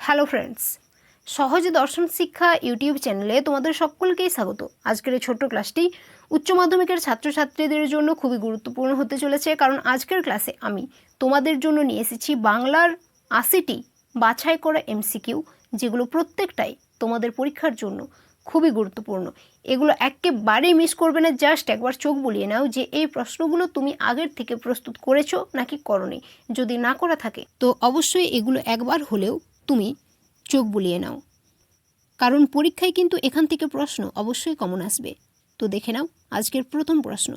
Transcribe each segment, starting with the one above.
Hello friends সহজ দর্শন শিক্ষা ইউটিউব চ্যানেলে তোমাদের সকলকেই স্বাগত। আজকের এই ছোট্ট ক্লাসটি উচ্চ মাধ্যমিকের ছাত্রছাত্রীদের জন্য খুবই গুরুত্বপূর্ণ হতে চলেছে, কারণ আজকের ক্লাসে আমি তোমাদের জন্য নিয়ে এসেছি বাংলার আশিটি বাছাই করা এমসিকিউ, যেগুলো প্রত্যেকটাই তোমাদের পরীক্ষার জন্য খুবই গুরুত্বপূর্ণ। এগুলো একেবারেই মিস করবে না, জাস্ট একবার চোখ বুলিয়ে নাও যে এই প্রশ্নগুলো তুমি আগের থেকে প্রস্তুত করেছ নাকি করনি। যদি না করা থাকে, তো অবশ্যই এগুলো একবার হলেও তুমি চোখ বুলিয়ে নাও। কারণ পরীক্ষায় কিন্তু এখান থেকে প্রশ্ন অবশ্যই কমন আসবে। তো দেখে নাও আজকের প্রথম প্রশ্ন।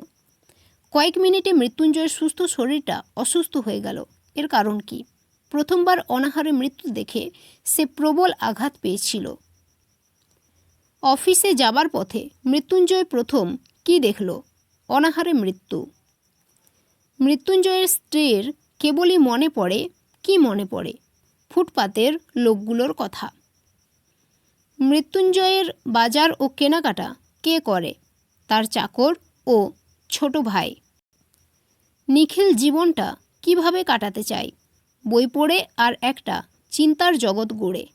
কয়েক মিনিটে মৃত্যুঞ্জয়ের সুস্থ শরীরটা অসুস্থ হয়ে গেল। এর কারণ কি? প্রথমবার অনাহারে মৃত্যু দেখে সে প্রবল আঘাত পেয়েছিল। অফিসে যাবার পথে মৃত্যুঞ্জয় প্রথম কি দেখল? অনাহারে মৃত্যু। মৃত্যুঞ্জয়ের স্ত্রীর কেবলই মনে পড়ে কি মনে পড়ে? ফুটপাতের লোকগুলোর কথা। মৃত্যুঞ্জয়ের বাজার ও কেনাকাটা কে করে? তার চাকর ও ছোট ভাই। নিখিল জীবনটা কীভাবে কাটাতে চায়? বই পড়ে আর একটা চিন্তার জগৎ গড়ে।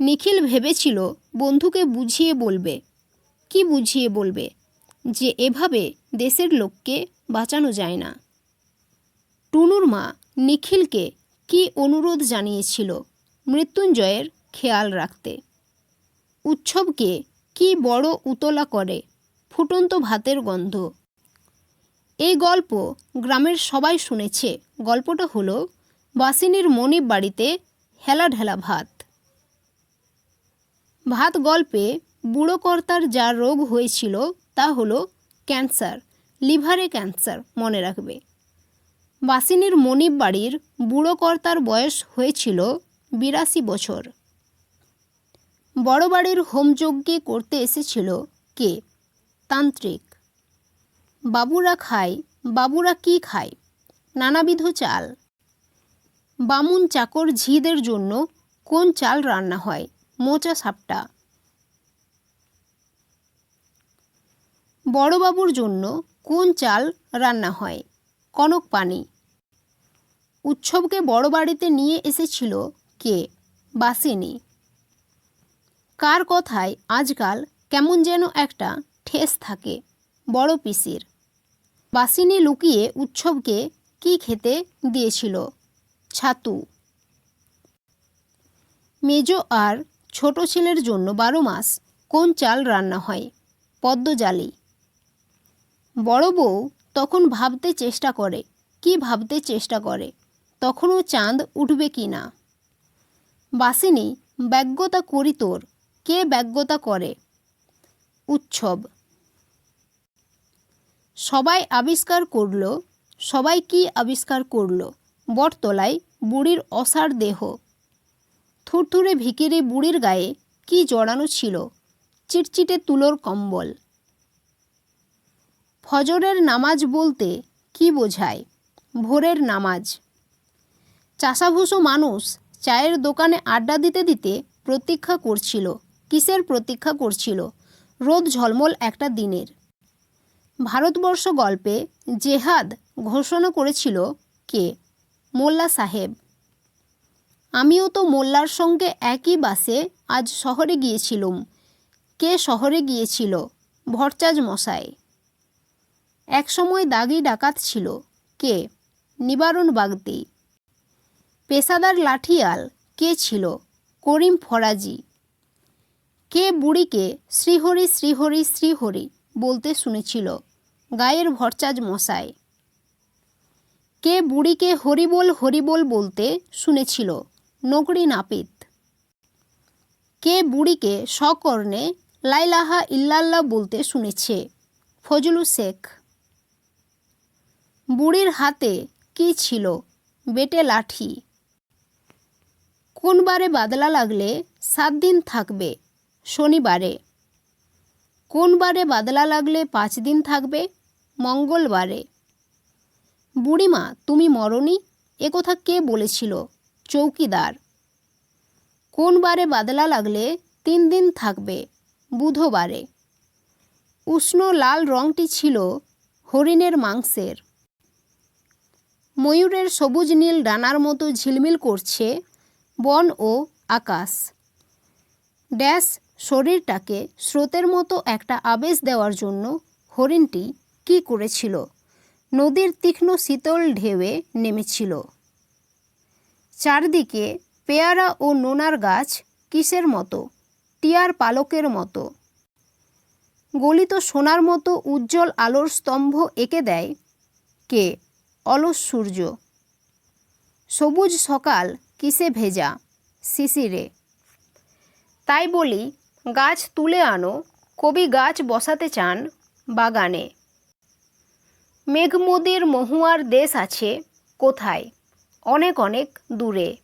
নিখিল ভেবেছিল বন্ধুকে বুঝিয়ে বলবে। কি বুঝিয়ে বলবে? যে এভাবে দেশের লোককে বাঁচানো যায় না। টুনুর মা নিখিলকে কি অনুরোধ জানিয়েছিল মৃত্যুঞ্জয়ের খেয়াল রাখতে? উৎসবকে কি বড় উতলা করে? ফুটন্ত ভাতের গন্ধ। এই গল্প গ্রামের সবাই শুনেছে। গল্পটা হলো বাসিনীর মনিব বাড়িতে হেলা ঢেলা ভাত। ভাত গল্পে বুড়ো কর্তার যা রোগ হয়েছিল তা হলো ক্যান্সার, লিভারে ক্যান্সার মনে রাখবে। বাসিনীর মনিব বাড়ির বুড়ো কর্তার বয়স হয়েছিল বিরাশি বছর। বড় বাড়ির হোমযজ্ঞে করতে এসেছিল কে? তান্ত্রিক। বাবুরা খায়, বাবুরা কি খায়? নানাবিধ চাল। বামুন চাকর ঝিদের জন্য কোন চাল রান্না হয়? মোচা সাপটা। বড়বাবুর জন্য কোন চাল রান্না হয়? কনক পানি। উৎসবকে বড় বাড়িতে নিয়ে এসেছিল কে? বাসিনী। কার কথায় আজকাল কেমন যেন একটা ঠেস থাকে, বড় পিসির। বাসিনী লুকিয়ে উৎসবকে কি খেতে দিয়েছিল? ছাতু। মেজ আর ছোট ছেলের জন্য বারো মাস কোন চাল রান্না হয়? পদ্মজালি বড় বউ তখন ভাবতে চেষ্টা করে, কি ভাবতে চেষ্টা করে? তখনও চাঁদ উঠবে কি না? বাসিনী ব্যজ্ঞতা করি তোর, কে ব্যজ্ঞতা করে? উৎসব। সবাই আবিষ্কার করল, সবাই কি আবিষ্কার করল? বটতলায় বুড়ির অসার দেহ। থুরথুরে ভিকিরি বুড়ির গায়ে কি জড়ানো ছিল? চিটচিটে তুলোর কম্বল। ফজরের নামাজ বলতে কি বোঝায়? ভোরের নামাজ। চাষাভুষো মানুষ চায়ের দোকানে আড্ডা দিতে দিতে প্রতীক্ষা করছিল। কিসের প্রতীক্ষা করছিল? রোদ ঝলমল একটা দিনের। ভারতবর্ষ গল্পে জেহাদ ঘোষণা করেছিল কে? মোল্লা সাহেব। আমিও তো মোল্লার সঙ্গে একই বাসে আজ শহরে গিয়েছিলুম। কে শহরে গিয়েছিল? ভরচাজ মশাই। একসময় দাগি ডাকাত ছিল। কে? নিবারণ বাগদি। পেশাদার লাঠিয়াল কে ছিল? করিম ফরাজি। কে বুড়িকে শ্রীহরি শ্রীহরি শ্রীহরি বলতে শুনেছিল? গায়ের ভরচাজ মশাই। কে বুড়িকে হরিবোল হরিবোল বলতে শুনেছিল? নকরি নাপিত। কে বুড়িকে সকর্ণে লাইলাহা ইল্লাল্লাহ বলতে শুনেছে? ফজলু শেখ। বুড়ির হাতে কি ছিল? বেটে লাঠি। কোন বারে বাদলা লাগলে সাত দিন থাকবে শনিবারে। কোন বারে বাদলা লাগলে পাঁচ দিন থাকবে মঙ্গলবারে। বুড়িমা, তুমি মরনি? একথা কে বলেছিল? চৌকিদার। কোন বারে বাদলা লাগলে তিন দিন থাকবে বুধবারে। উষ্ণ লাল রঙটি ছিল হরিণের মাংসের। ময়ূরের সবুজ নীল ডানার মতো ঝিলমিল করছে বন ও আকাশ। ড্যাশ শরীরটাকে স্রোতের মতো একটা আবেশ দেওয়ার জন্য হরিণটি কি করেছিল? নদীর তীক্ষ্ণ শীতল ঢেউয়ে নেমেছিল। চারদিকে পেয়ারা ও নোনার গাছ কিসের মতো? টিয়ার পালকের মতো। গলিত সোনার মতো উজ্জ্বল আলোর স্তম্ভ এঁকে দেয় কে? অলস সূর্য। সবুজ সকাল কিসে ভেজা? শিশিরে। তাই বলি, গাছ তুলে আনো, কবি গাছ বসাতে চান বাগানে। মেঘমুদির মহুয়ার দেশ আছে কোথায়? অনেক অনেক দূরে।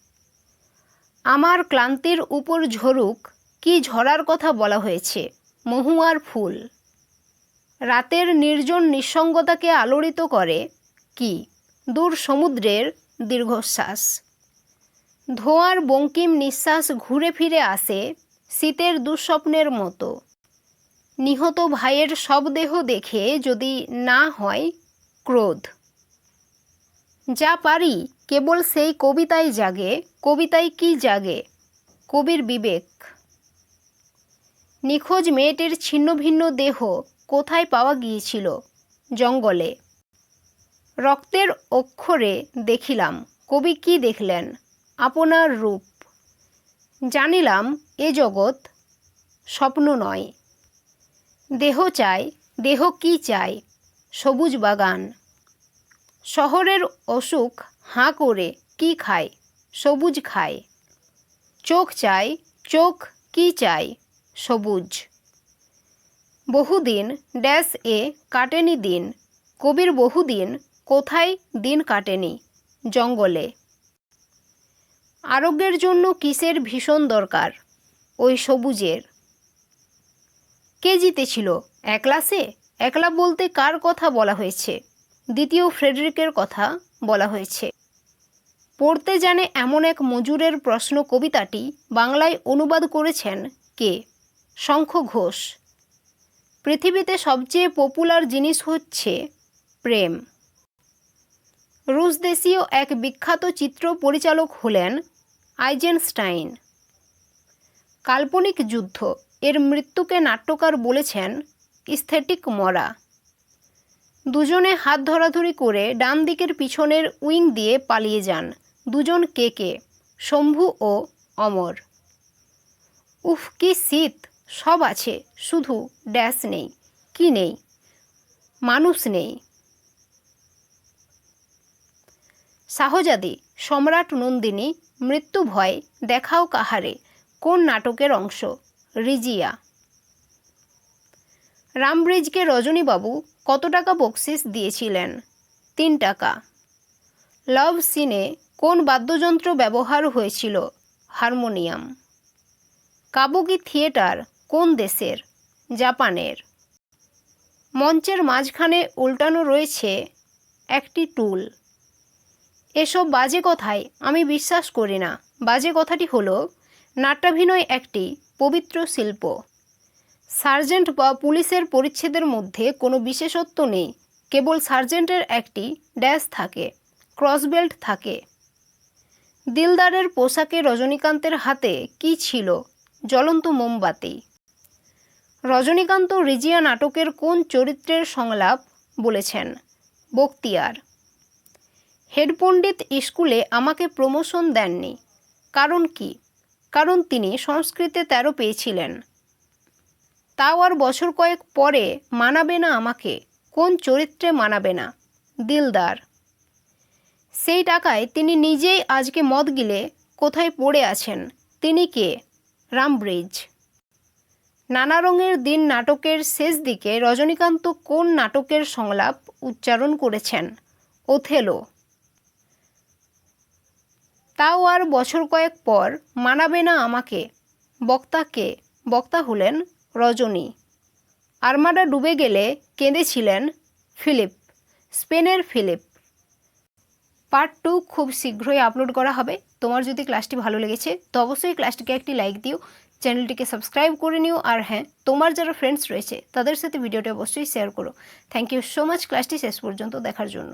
আমার ক্লান্তির উপর ঝরুক, কি ঝরার কথা বলা হয়েছে? মহুয়ার ফুল। রাতের নির্জন নিঃসঙ্গতাকে আলোড়িত করে কি? দূর সমুদ্রের দীর্ঘশ্বাস। ধোঁয়ার বঙ্কিম নিঃশ্বাস ঘুরে ফিরে আসে শীতের দুঃস্বপ্নের মতো। নিহত ভাইয়ের সব দেহ দেখে যদি না হয় ক্রোধ। যা পারি, কেবল সেই কবিতায় জাগে কবিতায় কি জাগে? কবির বিবেক। নিখোঁজ মেয়েটির ছিন্ন ভিন্ন দেহ কোথায় পাওয়া গিয়েছিল? জঙ্গলে। রক্তের অক্ষরে দেখিলাম, কবি কি দেখলেন? আপনার রূপ। জানিলাম এ জগৎ স্বপ্ন নয়। দেহ চাই, দেহ কি চাই? সবুজ বাগান। শহরের অসুখ হাঁ করে কি খায়? সবুজ খায়। চোখ চাই, চোখ কি চাই? সবুজ। বহুদিন ড্যাশ এ কাটেনি দিন। কবির বহুদিন কোথায় দিন কাটেনি? জঙ্গলে। আরোগ্যের জন্য কিসের ভীষণ দরকার? ওই সবুজের। কে জিতেছিল? একলাসে একলা বলতে কার কথা বলা হয়েছে? দ্বিতীয় ফ্রেডরিকের কথা বলা হয়েছে। পড়তে জানে এমন এক মজুরের প্রশ্ন কবিতাটি বাংলায় অনুবাদ করেছেন কে? শঙ্খ ঘোষ। পৃথিবীতে সবচেয়ে পপুলার জিনিস হচ্ছে প্রেম। রুশ দেশীয় এক বিখ্যাত চিত্র পরিচালক হলেন আইজেনস্টাইন। কাল্পনিক যুদ্ধ, এর মৃত্যুকে নাট্যকার বলেছেন স্থেটিক মরা। দুজনে হাত ধরাধরি করে ডান দিকের পিছনের উইং দিয়ে পালিয়ে যান, দুজন কে কে, শম্ভু ও অমর। উফ, কি শীত! সব আছে, শুধু ড্যাশ নেই, কি নেই? মানুষ নেই। শাহজাদি সম্রাট নন্দিনী, মৃত্যু ভয় দেখাও কাহারে, কোন নাটকের অংশ? রিজিয়া। রামব্রিজকে রজনীবাবু কত টাকা বকশিস দিয়েছিলেন? তিন টাকা। লাভ সিনে কোন বাদ্যযন্ত্র ব্যবহার হয়েছিল? হারমোনিয়াম। কাবুকি থিয়েটার কোন দেশের? জাপানের। মঞ্চের মাঝখানে উল্টানো রয়েছে একটি টুল। এসব বাজে কথায় আমি বিশ্বাস করি না। বাজে কথাটি হলো, নাট্যাভিনয় একটি পবিত্র শিল্প। সার্জেন্ট বা পুলিশের পরিচ্ছেদের মধ্যে কোনো বিশেষত্ব নেই, কেবল সার্জেন্টের একটি ড্যাশ থাকে ক্রসবেল্ট থাকে। দিলদারের পোশাকে রজনীকান্তের হাতে কি ছিল? জ্বলন্ত মোমবাতি। রজনীকান্ত রিজিয়া নাটকের কোন চরিত্রের সংলাপ বলেছেন? বক্তিয়ার। হেড পণ্ডিত স্কুলে আমাকে প্রমোশন দেননি। কারণ কি? কারণ তিনি সংস্কৃতে তেরো পেয়েছিলেন। তাও আর বছর কয়েক পরে মানাবে না আমাকে। কোন চরিত্রে মানাবে না? দিলদার। সেই টাকায় তিনি নিজেই আজকে মদ গিলে কোথায় পড়ে আছেন? তিনি কে? রামব্রিজ। নানা রঙের দিন নাটকের শেষ দিকে রজনীকান্ত কোন নাটকের সংলাপ উচ্চারণ করেছেন? ওথেলো। তাও আর বছর কয়েক পর মানাবে না আমাকে। বক্তাকে বক্তা হলেন রজনী। আর্মাডা ডুবে গেলে কেঁদেছিলেন ফিলিপ, স্পেনের ফিলিপ। পার্ট টু খুব শীঘ্রই আপলোড করা হবে। তোমার যদি ক্লাসটি ভালো লেগেছে, তো অবশ্যই ক্লাসটিকে একটি লাইক দিও, চ্যানেলটিকে সাবস্ক্রাইব করে নিও, আর হ্যাঁ তোমার যারা ফ্রেন্ডস রয়েছে, তাদের সাথে ভিডিওটি অবশ্যই শেয়ার করো। থ্যাংক ইউ সো মাচ ক্লাসটি শেষ পর্যন্ত দেখার জন্য।